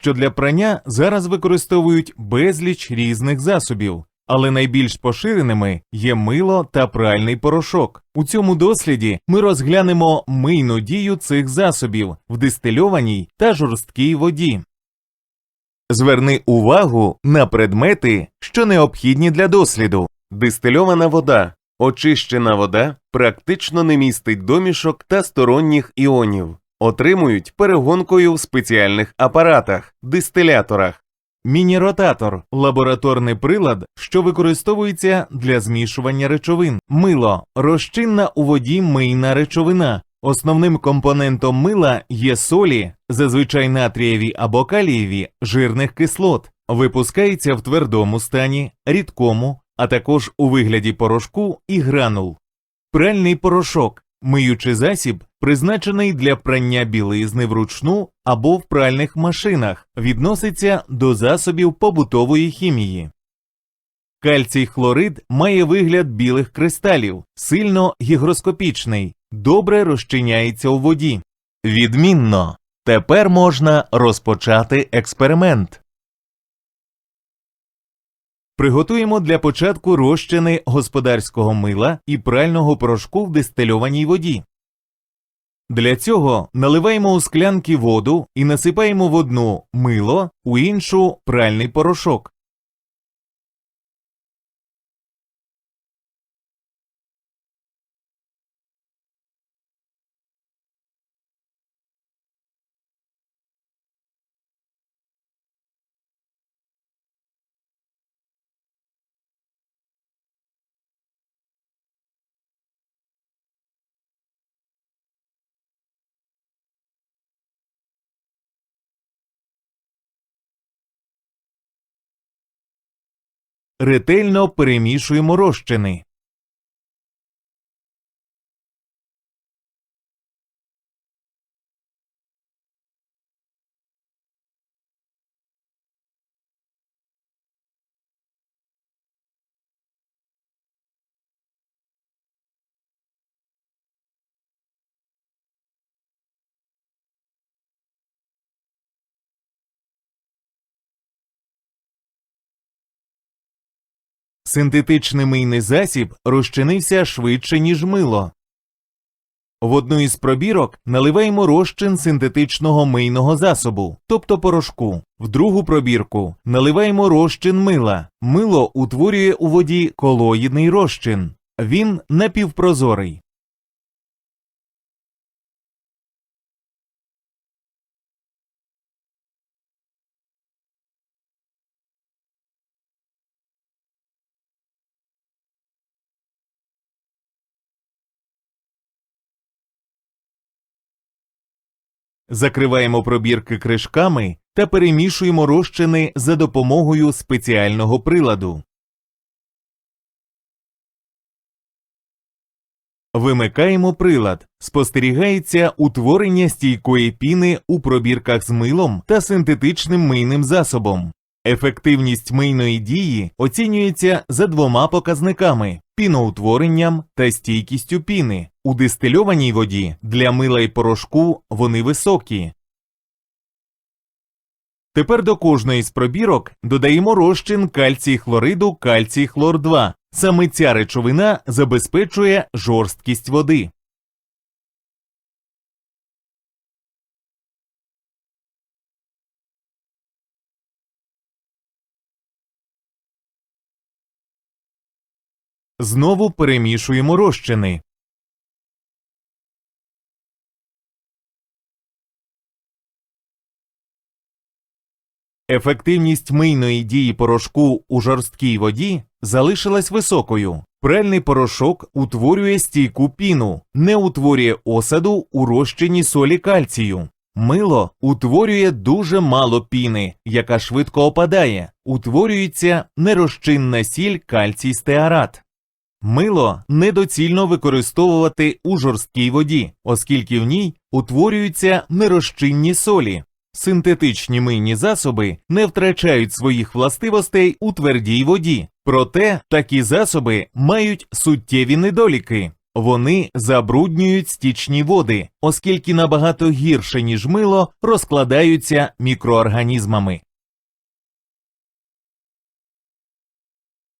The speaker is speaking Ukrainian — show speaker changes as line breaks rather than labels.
що для прання зараз використовують безліч різних засобів, але найбільш поширеними є мило та пральний порошок. У цьому досліді ми розглянемо мийну дію цих засобів в дистильованій та жорсткій воді. Зверни увагу на предмети, що необхідні для досліду. Дистильована вода. Очищена вода практично не містить домішок та сторонніх іонів. Отримують перегонкою в спеціальних апаратах, дистиляторах. Міні-ротатор лабораторний прилад, що використовується для змішування речовин. Мило розчинна у воді мийна речовина. Основним компонентом мила є солі, зазвичай натрієві або калієві, жирних кислот, випускається в твердому стані, рідкому, а також у вигляді порошку і гранул. Пральний порошок миючий засіб, призначений для прання білизни вручну або в пральних машинах, відноситься до засобів побутової хімії. Кальцій хлорид має вигляд білих кристалів, сильно гігроскопічний, добре розчиняється у воді. Відмінно. Тепер можна розпочати експеримент. Приготуємо для початку розчини господарського мила і прального порошку в дистильованій воді. Для цього наливаємо у склянки воду і насипаємо в одну мило, у іншу пральний порошок. Ретельно перемішуємо розчини. Синтетичний мийний засіб розчинився швидше, ніж мило. В одну із пробірок наливаємо розчин синтетичного мийного засобу, тобто порошку. В другу пробірку наливаємо розчин мила. Мило утворює у воді колоїдний розчин. Він напівпрозорий. Закриваємо пробірки кришками та перемішуємо розчини за допомогою спеціального приладу. Вимикаємо прилад. Спостерігається утворення стійкої піни у пробірках з милом та синтетичним мийним засобом. Ефективність мийної дії оцінюється за двома показниками піноутворенням та стійкістю піни. У дистильованій воді для мила і порошку вони високі. Тепер до кожної з пробірок додаємо розчин кальцій хлориду кальцій хлор 2. Саме ця речовина забезпечує жорсткість води. Знову перемішуємо розчини. Ефективність мийної дії порошку у жорсткій воді залишилась високою. Пральний порошок утворює стійку піну, не утворює осаду у розчині солі кальцію. Мило утворює дуже мало піни, яка швидко опадає, утворюється нерозчинна сіль кальцій стеарат. Мило недоцільно використовувати у жорсткій воді, оскільки в ній утворюються нерозчинні солі. Синтетичні мийні засоби не втрачають своїх властивостей у твердій воді, проте такі засоби мають суттєві недоліки. Вони забруднюють стічні води, оскільки набагато гірше, ніж мило, розкладаються мікроорганізмами.